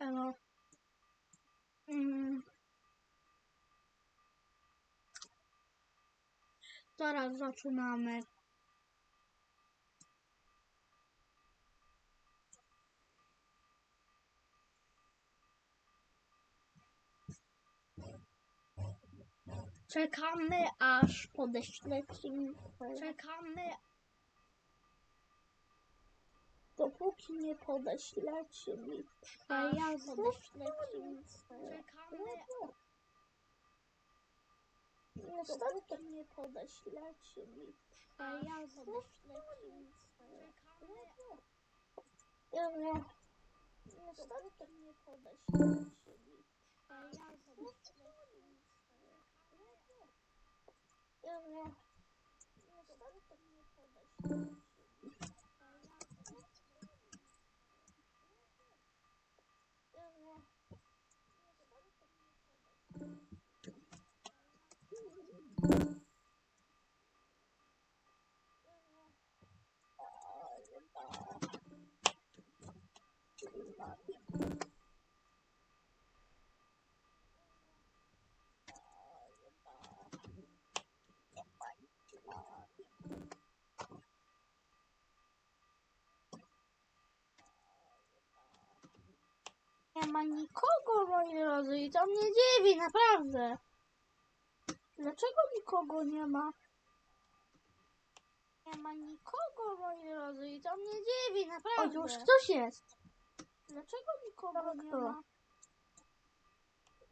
Elo. Mm. Zaraz zaczynamy. Czekamy aż podeślecie mi. Czekamy dopóki nie podeślecie mi przejazdu. Podeślecie mi Czekamy. Dopóki nie podeślecie mi przejazdu. Podeślecie mi Czekamy dopóki nie podeślecie mi przejazdu. Nie ma nikogo, moi drodzy, i to mnie dziwi, naprawdę. Dlaczego nikogo nie ma? Nie ma nikogo, moi drodzy, i to mnie dziwi, naprawdę. O, już ktoś jest. Dlaczego nikogo nie ma?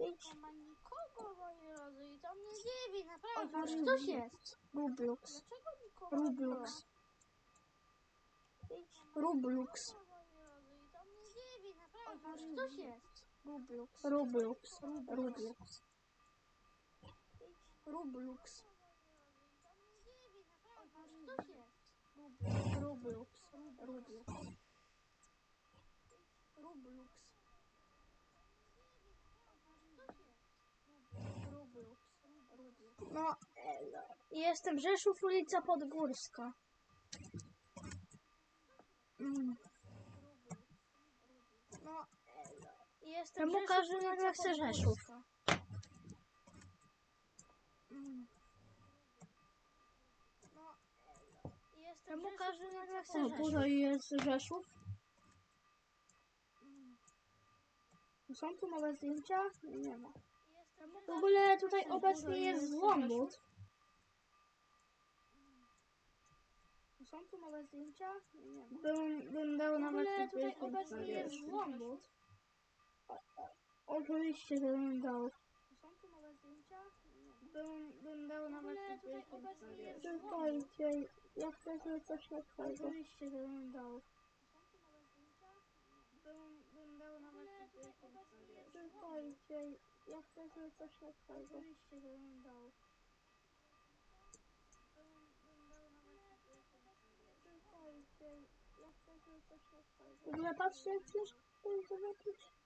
Nie ma nikogo, moi drodzy, i to mnie dziwi, O, naprawdę. już ktoś jest. Rublux. Dlaczego nikogo nie ma? Rublux. Rublux. Może ktoś jest? Rublux. Rublux. Rublux. Rublux. Może ktoś jest? Rublux. Rublux. Rublux. No, e, jestem Rzeszów, ulica Podgórska. Mm. Jestem Czemu Rzeszów, każdy nagle chce Rzeszów? Mm. No, elo. Jestem Czemu Rzeszów, każdy nagle chce Podgórska. Rzeszów? Tutaj jest Rzeszów. Są tu nowe zdjęcia? Nie ma. Jestem W ogóle tutaj obecnie jest złomut. Są tu nowe zdjęcia? Nie ma. Bym, bym dał W nawet ogóle tutaj obecnie jest wierzchu. Oczywiście, że bym dał. Są tu nowe zdjęcia? Nie. Bym, bym dał nawet ogóle tutaj obecnie jest. Czekajcie, ja chcę sobie coś lepszego. Oczywiście, że bym dał. Są tu nowe zdjęcia? Bym, bym dał nawet ogóle tutaj obecnie jest. Czekajcie, ja chcę sobie coś lepszego. Oczywiście, że bym dał. Czekajcie, ja chcę sobie coś lepszego. W ogóle patrzcie, jak tutaj zobaczyć.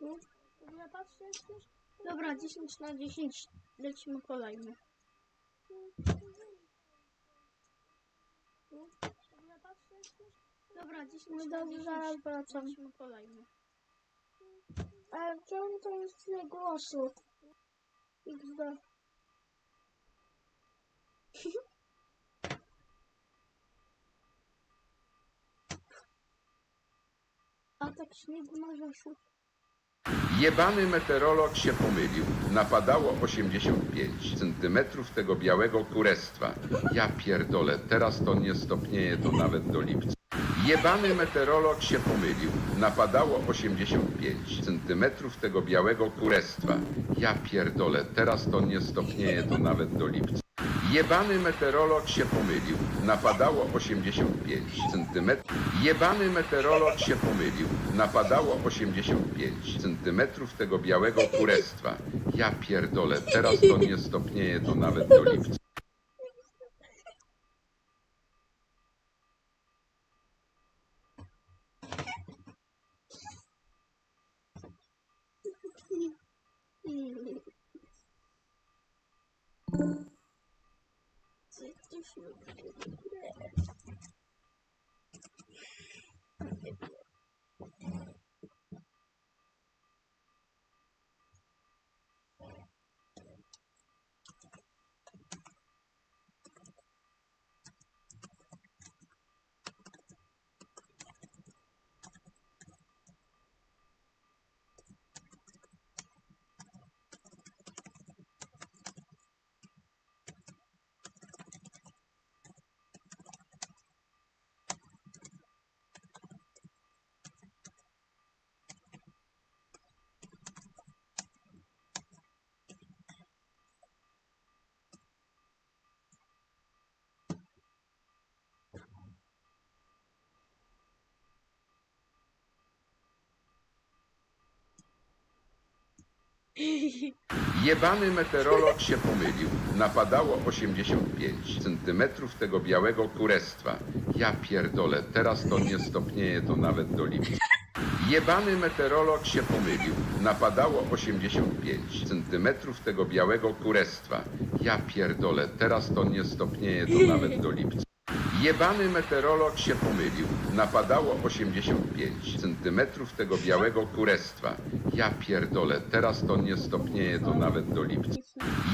No, W ogóle patrzcie, jak coś Dobra, 10 na 10 lecimy kolejny. Dobra, 10 No na dobrze, 10 zaraz wracam. Lecimy kolejny. Ale czemu to jest tyle głosu? XD. Atak śniegu na Rzeszów. Jebany meteorolog się pomylił. Napadało 85 centymetrów tego białego kurestwa. Ja pierdolę, teraz to nie stopnieje to nawet do lipca. Jebany meteorolog się pomylił. Napadało 85 centymetrów tego białego kurestwa. Ja pierdolę, teraz to nie stopnieje to nawet do lipca. Jebany meteorolog się pomylił. Napadało 85 centymetrów. Jebany meteorolog się pomylił. Napadało 85 centymetrów tego białego kurestwa. Ja pierdolę, teraz to nie stopnieje to nawet do lipca. Jebany meteorolog się pomylił. Napadało 85 centymetrów tego białego kurestwa. Ja pierdolę, teraz to nie stopnieje to nawet do lipca. Jebany meteorolog się pomylił. Napadało 85 centymetrów tego białego kurestwa. Ja pierdolę, teraz to nie stopnieje to nawet do lipca. Jebany meteorolog się pomylił. Napadało 85 centymetrów tego białego kurestwa. Ja pierdolę, teraz to nie stopnieje to nawet do lipca.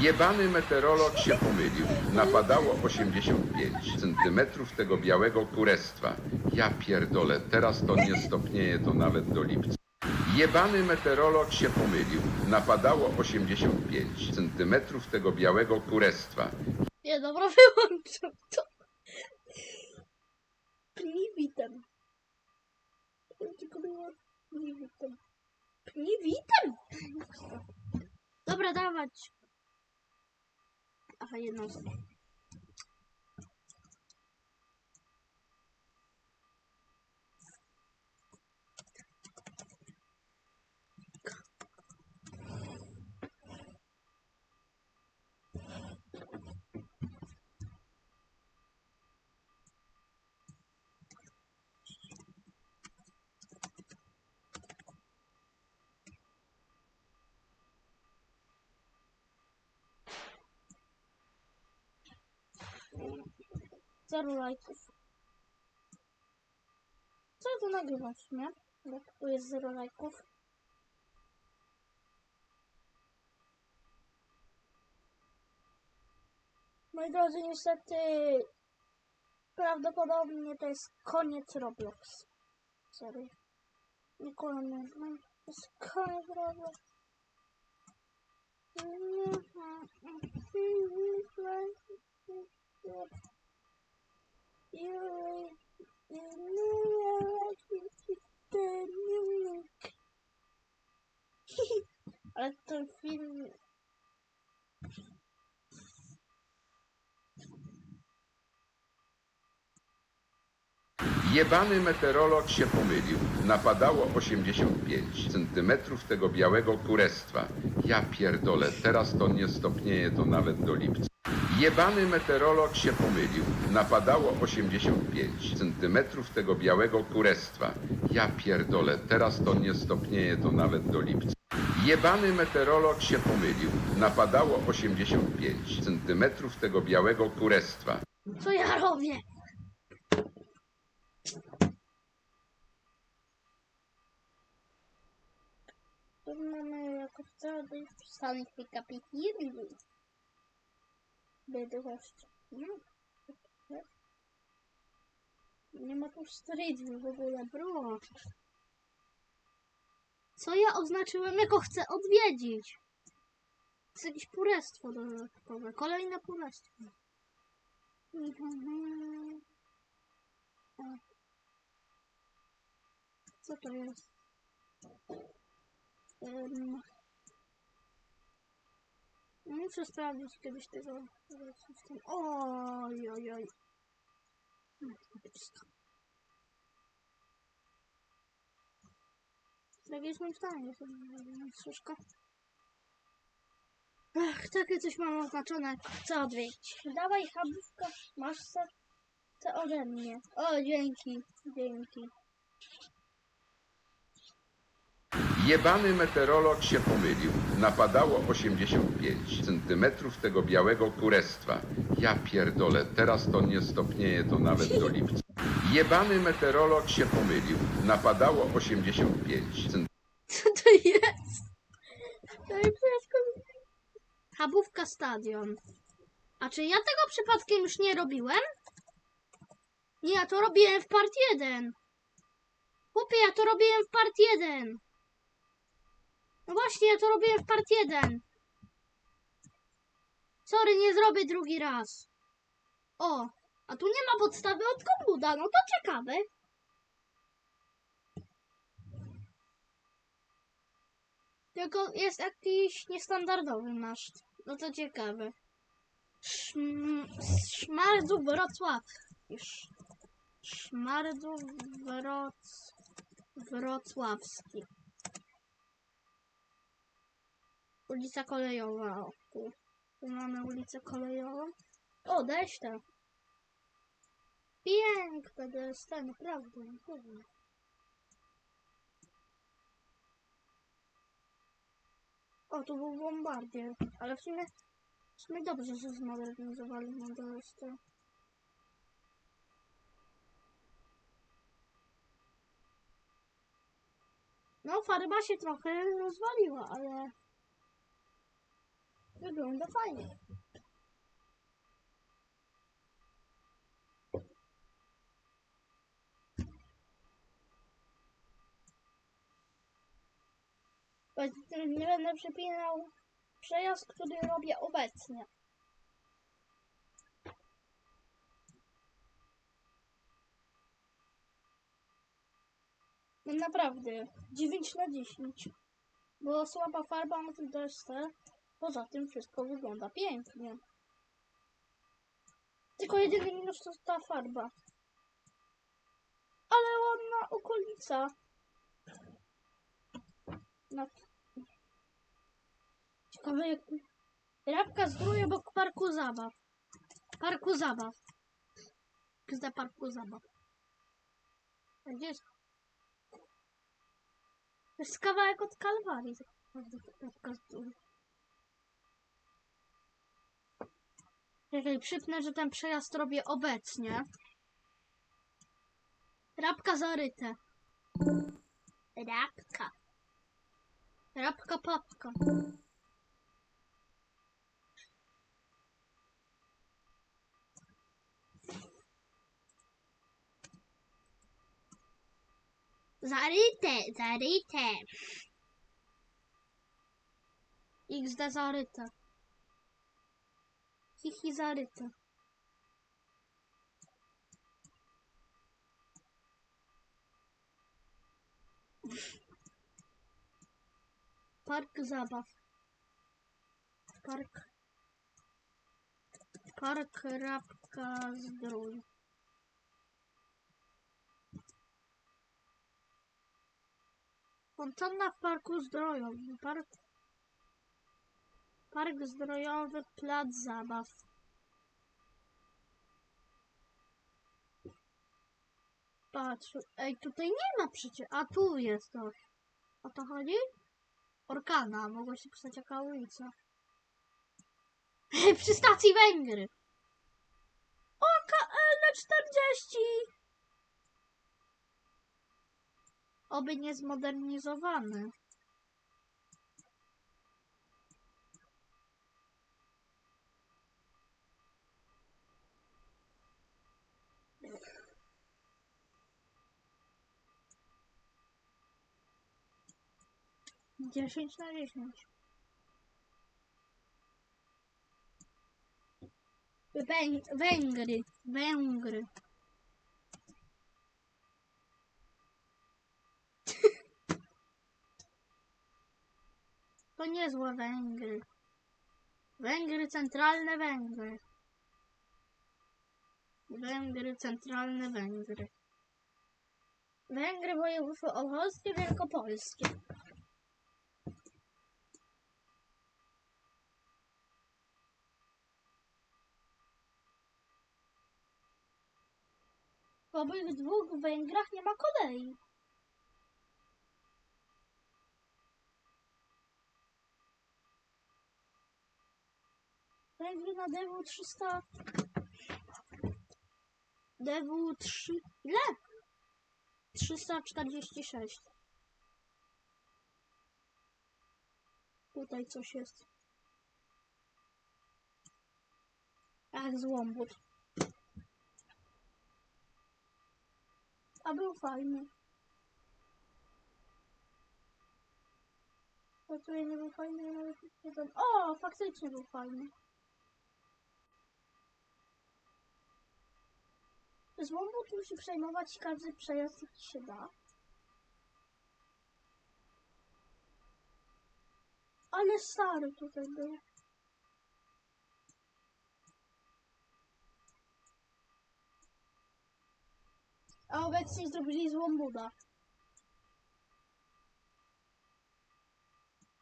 Jebany meteorolog się pomylił. Napadało 85 centymetrów tego białego kurestwa. Ja pierdolę, teraz to nie stopnieje to nawet do lipca. Jebany meteorolog się pomylił. Napadało 85 centymetrów tego białego kurestwa. Nie, dobra, wyłączam to. Pniwitem. Tylko było pniwitem. Pniwitem? Dobra, dawać. Aha, jednostka. Zero lajków. Co tu nagrywać, nie? Jak tu jest zero lajków. Moi drodzy, niestety prawdopodobnie to jest koniec Roblox. Serio. Nie koniec, no, to jest koniec Roblox. Ale ten film Jebany meteorolog się pomylił. Napadało 85 centymetrów tego białego kurestwa. Ja pierdolę, teraz to nie stopnieje to nawet do lipca. Jebany meteorolog się pomylił. Napadało 85 centymetrów tego białego kurestwa. Ja pierdolę, teraz to nie stopnieje to nawet do lipca. Jebany meteorolog się pomylił. Napadało 85 centymetrów tego białego kurestwa. Co ja robię? Tu mamy jakoś cały wpisany kapit jedny. Bydgoszcz. No. Nie ma tu street w ogóle, bro. Co ja oznaczyłem jako chcę odwiedzić? Jest jakieś purestwo dodatkowe. Kolejne purestwo. Mhm. O. Co to jest? Um, muszę sprawdzić kiedyś tego. Oj, oj, oj. Tak jestem w stanie, to troszkę. Ach, takie coś mam oznaczone. Chcę odwiedzić. Dawaj, habówka, masz se. To ode mnie. O, dzięki, dzięki. Jebany meteorolog się pomylił. Napadało 85 centymetrów tego białego kurestwa. Ja pierdolę, teraz to nie stopnieje to nawet do lipca. Jebany meteorolog się pomylił. Napadało 85 Co to jest? To jest wszystko... Chabówka Stadion. A czy ja tego przypadkiem już nie robiłem? Nie, ja to robiłem w part 1. Chłopie, ja to robiłem w part 1. No właśnie, ja to robiłem w part 1. Sorry, nie zrobię drugi raz. O, a tu nie ma podstawy od kombuda, no to ciekawe. Tylko jest jakiś niestandardowy maszt. No to ciekawe. Szm Szmardów Wrocław. Już. Szmardów Wroc Wrocławski. Ulica kolejowa. O, tu. mamy ulicę kolejową. O, deszcza. Piękne DST, naprawdę. naprawdę. O, tu był bombardier, ale w sumie, w sumie dobrze, że zmodernizowali na DST. No, farba się trochę rozwaliła, ale wygląda fajnie. Tym nie będę przepinał przejazd, który robię obecnie. No naprawdę, 9 na 10. Bo słaba farba na tym desce. Poza tym wszystko wygląda pięknie. Tylko jedyny minus to ta farba. Ale ładna okolica. Na Ciekawe jak... Rabka zdruje obok parku zabaw. Parku zabaw. Gzda parku zabaw. A gdzie jest? To jest kawałek od Kalwarii. tak Rabka zdruje. Czekaj, przypnę, że ten przejazd robię obecnie. Rabka zaryte. Rabka. Rabka papka. Zaryte, zaryte. XD zaryte. Hihi zaryte. Park zabaw. Park. Park Rabka Zdrój. Fontanna w Parku Zdrojowym. Park, Park Zdrojowy Plac Zabaw Patrz, ej, tutaj nie ma przecież, a tu jest coś. O to chodzi? Orkana, mogła się pisać jaka ulica. Przy stacji Węgry. OKL e, na 40! Oby niezmodernizowany. 10 na 10. Węg Węgry, Węgry. To niezłe Węgry. Węgry, centralne Węgry. Węgry, centralne Węgry. Węgry województwo opolskie, wielkopolskie. W obydwu Węgrach nie ma kolei. Węgry na DW 300 DW3. Ile? 346. Tutaj coś jest. Jak złombód. A był fajny. To tutaj nie był fajny, nawet. O, faktycznie był fajny. Złombód musi przejmować każdy przejazd, jaki się da. Ale stary tutaj był. A obecnie zrobili złombuda.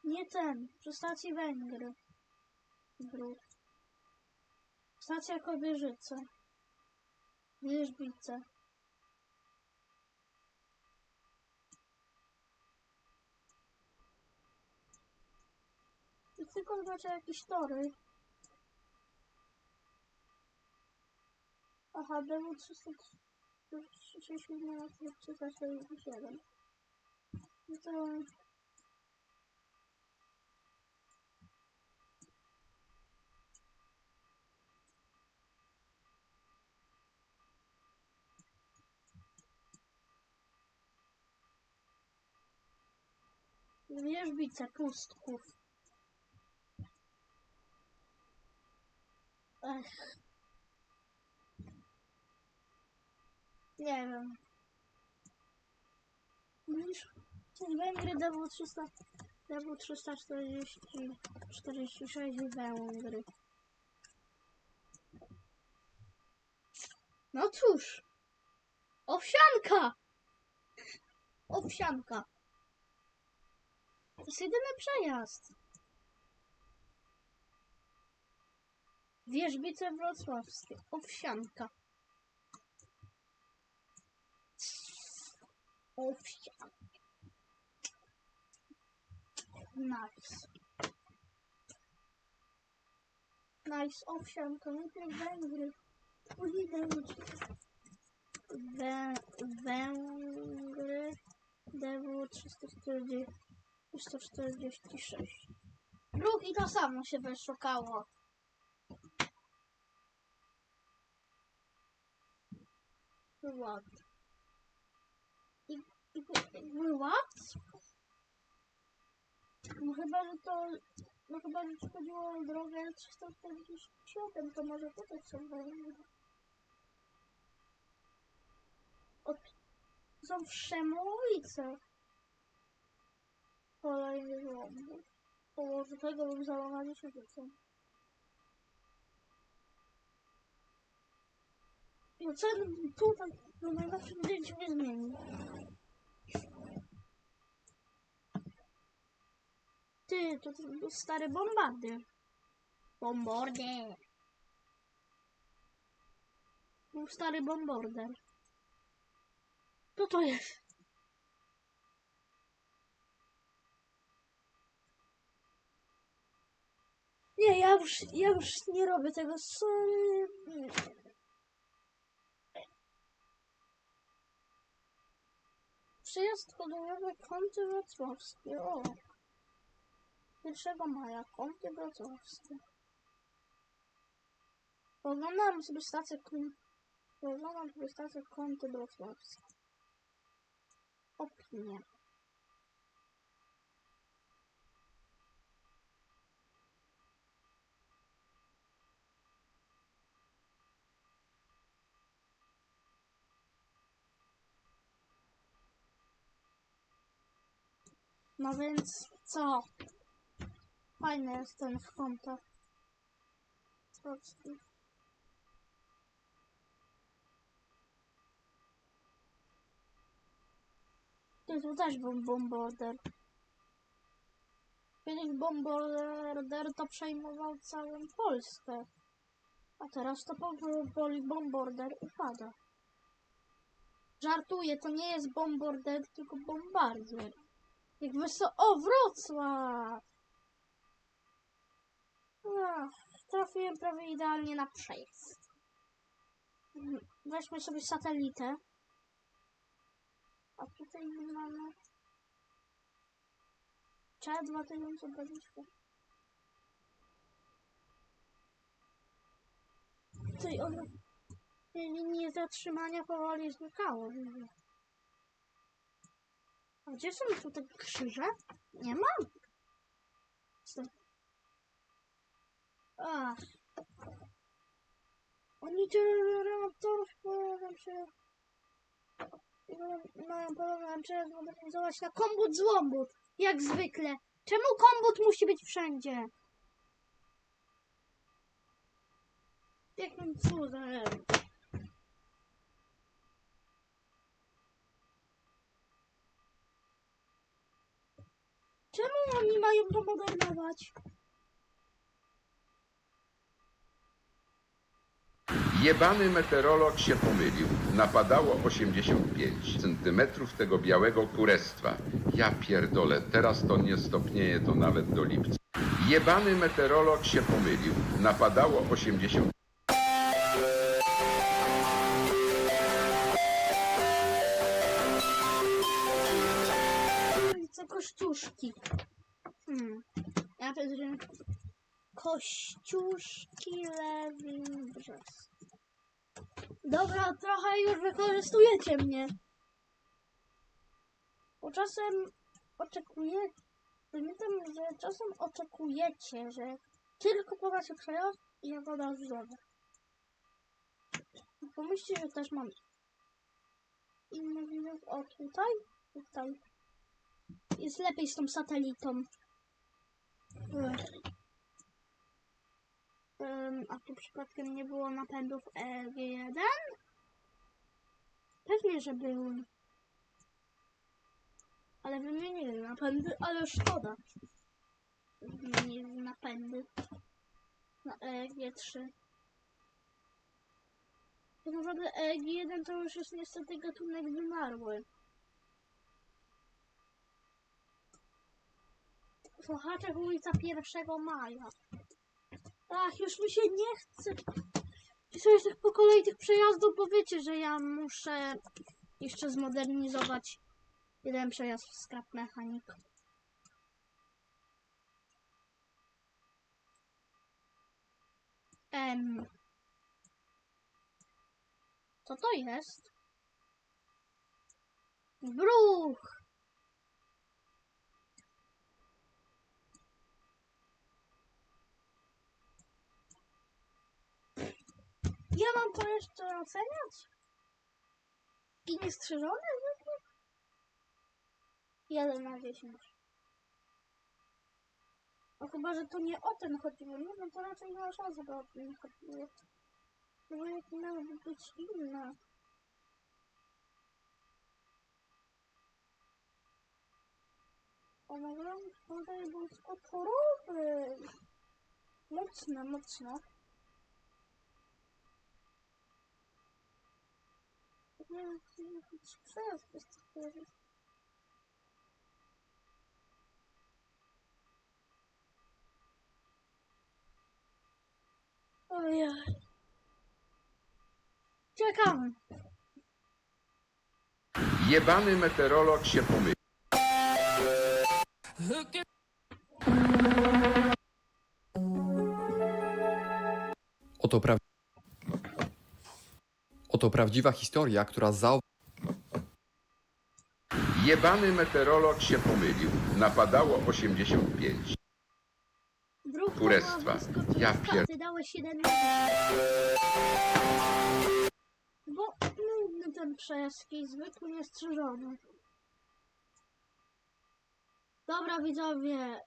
Nie ten, przy stacji Węgry. Wrót. Stacja Kobierzyce. Wierzbice. I tylko zobaczę jakieś tory. Aha, było 330 minut, 347. No to... Pustków. Ech. Nie wiem. Widzisz? Węgry DW 300, DW 340, 46 Węgry. No cóż. Owsianka! Owsianka. To jest jedyny przejazd. Wierzbice wrocławskie. Owsianka. Owsianka. Nice. Nice. Najpierw Węgry. Później Węgry. Wę Węgry. DW 340. 146. Druk i to samo się wyszukało. What? What? No chyba, że to... No chyba, że ci chodziło o drogę 347, to może tutaj są węgry. Od... Są wszemowice. Kolejny złom. Położę tego bym załamali się wiedzą. No co tutaj no najlepszym zdjęciu nie zmieni. Ty, to, to był stary bombardier. Bombardier. Był stary bombardier. Co to jest? Nie, ja już, ja już nie robię tego, sorry. Przyjazd kolejowy Kąty Wrocławskie, o. 1 maja, Kąty Wrocławskie. Oglądam sobie stację, oglądam sobie stację Kąty Wrocławskie. Opinie. No więc co? Fajny jest ten kątach. Wrocław. Ty, tu też był bombarder. Kiedyś bombarder to przejmował całą Polskę. A teraz to powoli bombarder upada. Żartuję, to nie jest bombarder, tylko bombardier. Jak wyso... O, Wrocław! Trafiłem prawie idealnie na przejazd. weźmy sobie satelitę. A tutaj mamy Cze 2020. Tutaj ono linie zatrzymania powoli znikało. A gdzie są tutaj krzyże? Nie ma. Co? Ach. Oni reaktorów pojawią się. Mają problem, trzeba zmodernizować na kombut złombut. Jak zwykle. Czemu kombut musi być wszędzie? Jakim cudem? Czemu oni mają to modernować? Jebany meteorolog się pomylił. Napadało 85 centymetrów tego białego kurestwa. Ja pierdolę, teraz to nie stopnieje to nawet do lipca. Jebany meteorolog się pomylił. Napadało 80 Co kościuszki? Hmm. Ja powiedziałem kościuszki Brzez. Dobra, trochę już wykorzystujecie mnie. Bo czasem oczekuję, pamiętam, że czasem oczekujecie, że tylko poda się przejazd i ja podam drogę. Pomyślcie, że też mam inny widok. O, tutaj? Tutaj. Jest lepiej z tą satelitą. Ech. A tu przypadkiem nie było napędów EG1? Pewnie, że były. Ale wymienili napędy, ale szkoda. Wymienili napędy na EG3. Tak naprawdę EG1 to już jest niestety gatunek wymarły. Słuchacze ulica 1 maja. Ach, już mi się nie chce pisać tych po kolei tych przejazdów, bo wiecie, że ja muszę jeszcze zmodernizować jeden przejazd w Scrap Mechanic. Em. Co to jest? Bruch! Ja mam to jeszcze oceniać? I niestrzeżone zwykle? Jeden na 10. No chyba, że to nie o ten chodziło. Nie wiem, to raczej nie ma szansy, bo o ten chodziło. No bo jak miałoby być inna. O, mogę tutaj był skoporowy. Mocno, mocno. Nie wiem, czy jakiś przejazd jest taki. Ojej. Czekamy. Jebany meteorolog się pomylił. Oto, pra... Oto prawdziwa historia, która za... Jebany meteorolog się pomylił. Napadało 85. Druh to Kurestwa. Ja tyle pier- straty, dałeś 7 Bo nudny ten przejazd, jakiś zwykły, niestrzeżony. Dobra widzowie.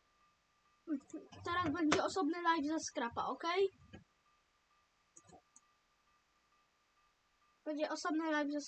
Teraz będzie osobny live ze skrapa, ok? Będzie osobny live ze